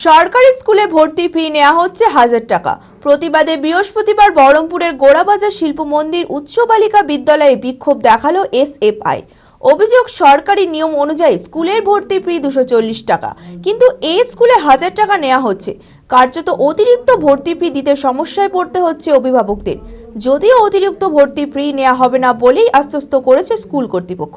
সরকারি স্কুলে ভর্তি ফি নেওয়া হচ্ছে হাজার টাকা। প্রতিবাদে বৃহস্পতিবার বহরমপুরের গোড়াবাজার শিল্প মন্দির উচ্চ বালিকা বিদ্যালয়ে বিক্ষোভ দেখাল এসএফআই। অভিযোগ, সরকারি নিয়ম অনুযায়ী স্কুলের ভর্তি ফি দুশো টাকা, কিন্তু এই স্কুলে হাজার টাকা নেওয়া হচ্ছে। কার্যত অতিরিক্ত ভর্তি ফি দিতে সমস্যায় পড়তে হচ্ছে অভিভাবকদের। যদিও অতিরিক্ত ভর্তি ফি নেওয়া হবে না বলেই আশ্বস্ত করেছে স্কুল কর্তৃপক্ষ।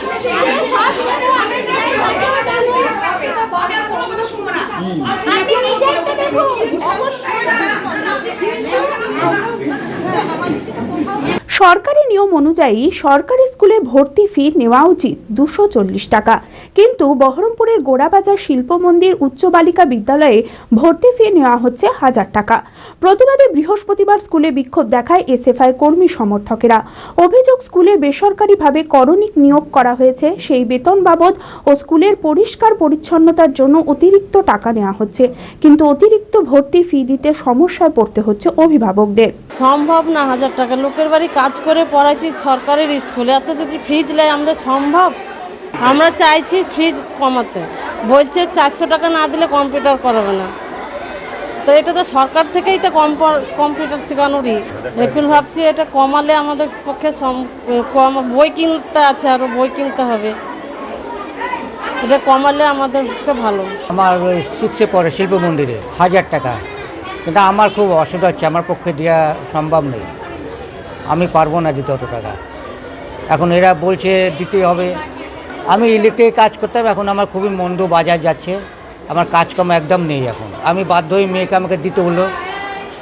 সরকারি নিয়ম অনুযায়ী সরকারি স্কুলে ভর্তি ফি নেওয়া উচিত দুশো চল্লিশ টাকা। কিন্তু বহরমপুরের গোড়াবাজার শিল্প মন্দির উচ্চ বালিকা বিদ্যালয়ে ভর্তি ফি নেওয়া হচ্ছে হাজার টাকা। প্রতিবাদে বৃহস্পতিবার স্কুলে বিক্ষোভ দেখায় এসএফআই কর্মী সমর্থকেরা। অভিযোগ, স্কুলে বেসরকারিভাবে করণিক নিয়োগ করা হয়েছে, সেই বেতন বাবদ ও স্কুলের পরিষ্কার পরিচ্ছন্নতার জন্য অতিরিক্ত টাকা নেওয়া হচ্ছে। কিন্তু অতিরিক্ত ভর্তি ফি দিতে সমস্যায় পড়তে হচ্ছে অভিভাবকদের। সম্ভব না হাজার টাকা। লোকের বাড়ি কাজ করে পড়াইছি, সরকারের স্কুলে। এত যদি ফিজ নেয় আমাদের সম্ভব? আমরা চাইছি ফিজ কমাতে। বলছে চারশো টাকা না দিলে কম্পিউটার করাবে না। তো এটা তো সরকার থেকেই তো কম্প- কম্পিউটার শেখানোরই। এখন ভাবছি এটা কমালে আমাদের পক্ষে কম বই কিনতে আছে আরও বই কিনতে হবে। এটা কমালে আমাদের পক্ষে ভালো। আমার সিক্সে পড়ে শিল্প মন্দিরে, হাজার টাকা। কিন্তু আমার খুব অসুবিধা হচ্ছে, আমার পক্ষে দেওয়া সম্ভব নেই। আমি পারব না দিতে অত টাকা। এখন এরা বলছে দিতে হবে। আমি ইলেকট্রিক কাজ করতাম এখন আমার খুবই মন্দ বাজার যাচ্ছে, আমার কাজকর্ম একদম নেই এখন। আমি বাধ্য হয়ে মেয়েকে আমাকে দিতে হলো।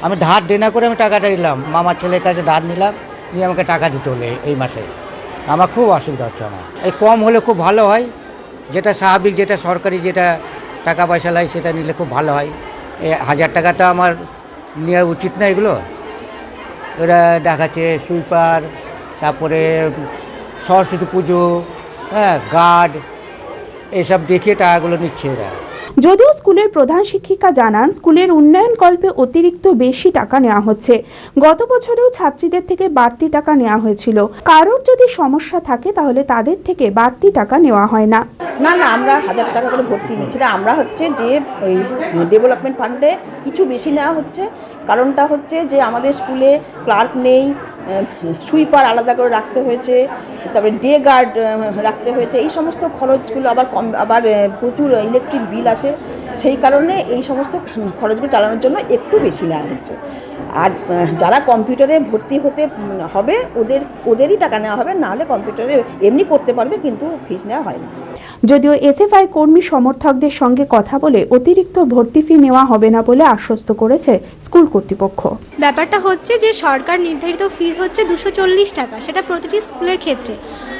আমি ধার দেনা করে আমি টাকাটা নিলাম, মামার ছেলের কাছে ধার নিলাম, নিয়ে আমাকে টাকা দিতে হলো এই- মাসে। আমার খুব অসুবিধা হচ্ছে আমার। এই কম হলে খুব ভালো হয়, যেটা স্বাভাবিক, যেটা সরকারি, যেটা টাকা পয়সা লাগে সেটা নিলে খুব ভালো হয়। এই হাজার টাকাটা আমার নেওয়া উচিত না এগুলো। এরা দেখাচ্ছে সুইপার, তারপরে সরস্বতী পুজো হ্যাঁ গার্ড এসব দেখে টাকাগুলো নিচ্ছে এরা। যদিও স্কুলের প্রধান শিক্ষিকা জানান স্কুলের উন্নয়ন কল্পে অতিরিক্ত বেশি টাকা নেওয়া হচ্ছে। গত বছরেও ছাত্রীদের থেকে বাড়তি টাকা নেওয়া হয়েছিল। কারোর যদি সমস্যা থাকে তাহলে তাদের থেকে বাড়তি টাকা নেওয়া হয় না। না না আমরা হাজার টাকা করে ভর্তি নিচ্ছি না। আমরা হচ্ছে যে ওই ডেভেলপমেন্ট ফান্ডে কিছু বেশি নেওয়া হচ্ছে। কারণটা হচ্ছে যে আমাদের স্কুলে ক্লার্ক নেই সুইপার আলাদা করে রাখতে হয়েছে, তারপরে ডে গার্ড রাখতে হয়েছে, এই সমস্ত খরচগুলো আবার কম, আবার প্রচুর ইলেকট্রিক বিল আসে, সেই কারণে এই সমস্ত খরচগুলো চালানোর জন্য একটু বেশি নেওয়া হচ্ছে। আর যারা কম্পিউটারে ভর্তি হতে হবে, ওদের, ওদেরই টাকা নেওয়া হবে, নাহলে কম্পিউটারে এমনি করতে পারবে, কিন্তু ফিস নেওয়া হয় না। যদিও এসএফআই কর্মী সমর্থকদের সঙ্গে কথা বলে অতিরিক্ত ভর্তি ফি নেওয়া হবে না বলে আশ্বস্ত করেছে স্কুল কর্তৃপক্ষ। ব্যাপারটা হচ্ছে যে সরকার নির্ধারিত ফিজ হচ্ছে দুশো টাকা, সেটা প্রতিটি স্কুলের ক্ষেত্রে।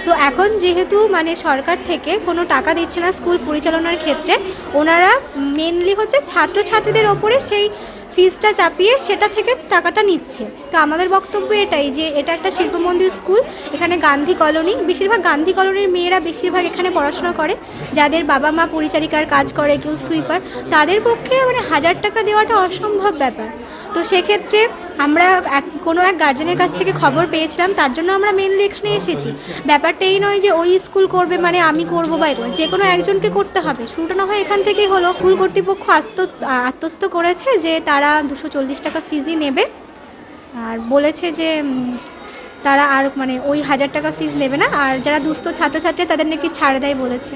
তো এখন যেহেতু মানে সরকার থেকে কোনো টাকা দিচ্ছে না স্কুল পরিচালনার ক্ষেত্রে, ওনারা মেনলি হচ্ছে ছাত্রছাত্রীদের ওপরে সেই ফিজটা চাপিয়ে সেটা থেকে টাকাটা নিচ্ছে। তো আমাদের বক্তব্য এটাই যে এটা একটা শিল্প মন্দির স্কুল, এখানে গান্ধী কলোনি। বেশিরভাগ গান্ধী কলোনির মেয়েরা বেশিরভাগ এখানে পড়াশোনা করে। যাদের বাবা মা পরিচারিকার কাজ করে, কেউ সুইপার, তাদের পক্ষে মানে হাজার টাকা দেওয়াটা অসম্ভব ব্যাপার। তো সেক্ষেত্রে আমরা এক, কোনো এক গার্জেনের কাছ থেকে খবর পেয়েছিলাম, তার জন্য আমরা মেনলি এখানে এসেছি। ব্যাপারটা এই নয় যে ওই স্কুল করবে মানে আমি করব বা এরকম। যে কোনো একজনকে করতে হবে। শুরুটা না হয় এখান থেকেই হলো। স্কুল কর্তৃপক্ষ আস্ত আত্মস্থ করেছে যে তারা দুশো চল্লিশ টাকা ফিজই নেবে। আর বলেছে যে তারা আর মানে ওই হাজার টাকা ফিজ নেবে না। আর যারা দুস্থ ছাত্রছাত্রী, তাদের নাকি ছাড় দেয় বলেছে।